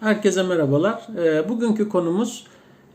Herkese merhabalar. Ee, Bugünkü konumuz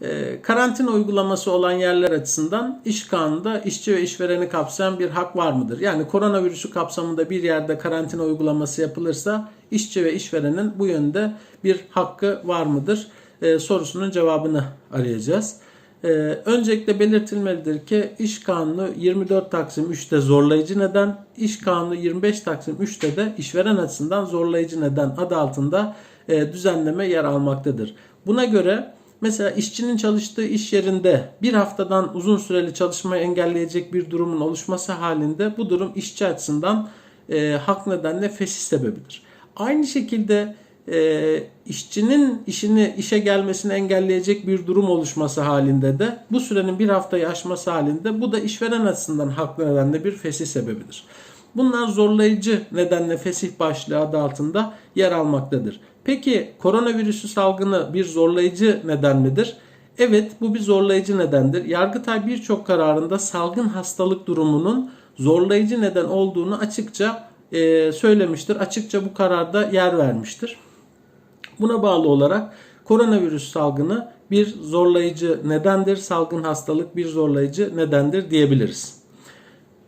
e, karantina uygulaması olan yerler açısından iş kanununda işçi ve işvereni kapsayan bir hak var mıdır? Yani koronavirüsü kapsamında bir yerde karantina uygulaması yapılırsa işçi ve işverenin bu yönde bir hakkı var mıdır? Ee, Sorusunun cevabını arayacağız. Ee, Öncelikle belirtilmelidir ki iş kanunu 24 Taksim 3'te zorlayıcı neden, iş kanunu 25 Taksim 3'te de işveren açısından zorlayıcı neden adı altında düzenleme yer almaktadır. Buna göre mesela işçinin çalıştığı iş yerinde bir haftadan uzun süreli çalışmayı engelleyecek bir durumun oluşması halinde bu durum işçi açısından e, hak nedenle fesih sebebidir. Aynı şekilde e, işçinin işini işe gelmesini engelleyecek bir durum oluşması halinde de bu sürenin bir haftayı aşması halinde bu da işveren açısından haklı nedenle bir fesih sebebidir. Bunlar zorlayıcı nedenle fesih başlığı adı altında yer almaktadır. Peki koronavirüsü salgını bir zorlayıcı neden midir? Evet bu bir zorlayıcı nedendir. Yargıtay birçok kararında salgın hastalık durumunun zorlayıcı neden olduğunu açıkça e, söylemiştir. Açıkça bu kararda yer vermiştir. Buna bağlı olarak koronavirüs salgını bir zorlayıcı nedendir. Salgın hastalık bir zorlayıcı nedendir diyebiliriz.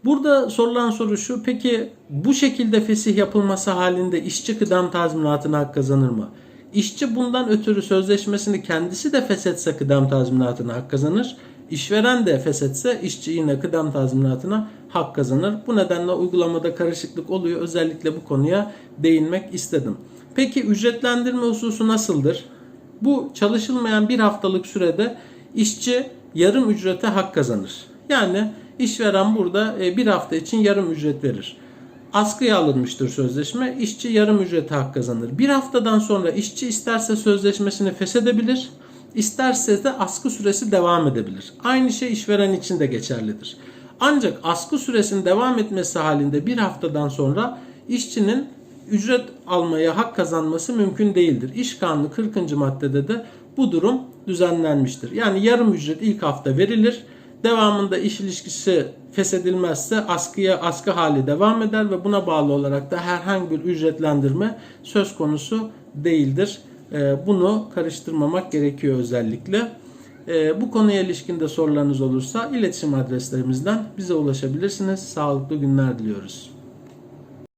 Burada sorulan soru şu. Peki bu şekilde fesih yapılması halinde işçi kıdem tazminatına hak kazanır mı? İşçi bundan ötürü sözleşmesini kendisi de feshetse kıdem tazminatına hak kazanır. İşveren de feshetse işçi yine kıdem tazminatına hak kazanır. Bu nedenle uygulamada karışıklık oluyor. Özellikle bu konuya değinmek istedim. Peki ücretlendirme hususu nasıldır? Bu çalışılmayan bir haftalık sürede işçi yarım ücrete hak kazanır. Yani işveren burada e, bir hafta için yarım ücret verir. Askıya alınmıştır sözleşme. İşçi yarım ücrete hak kazanır. Bir haftadan sonra işçi isterse sözleşmesini feshedebilir, isterse de askı süresi devam edebilir. Aynı şey işveren için de geçerlidir. Ancak askı süresinin devam etmesi halinde bir haftadan sonra işçinin ücret almaya hak kazanması mümkün değildir. İş Kanunu 40. maddede de bu durum düzenlenmiştir. Yani yarım ücret ilk hafta verilir. Devamında iş ilişkisi feshedilmezse askıya askı hali devam eder ve buna bağlı olarak da herhangi bir ücretlendirme söz konusu değildir. Ee, Bunu karıştırmamak gerekiyor özellikle. Ee, Bu konuya ilişkin de sorularınız olursa iletişim adreslerimizden bize ulaşabilirsiniz. Sağlıklı günler diliyoruz.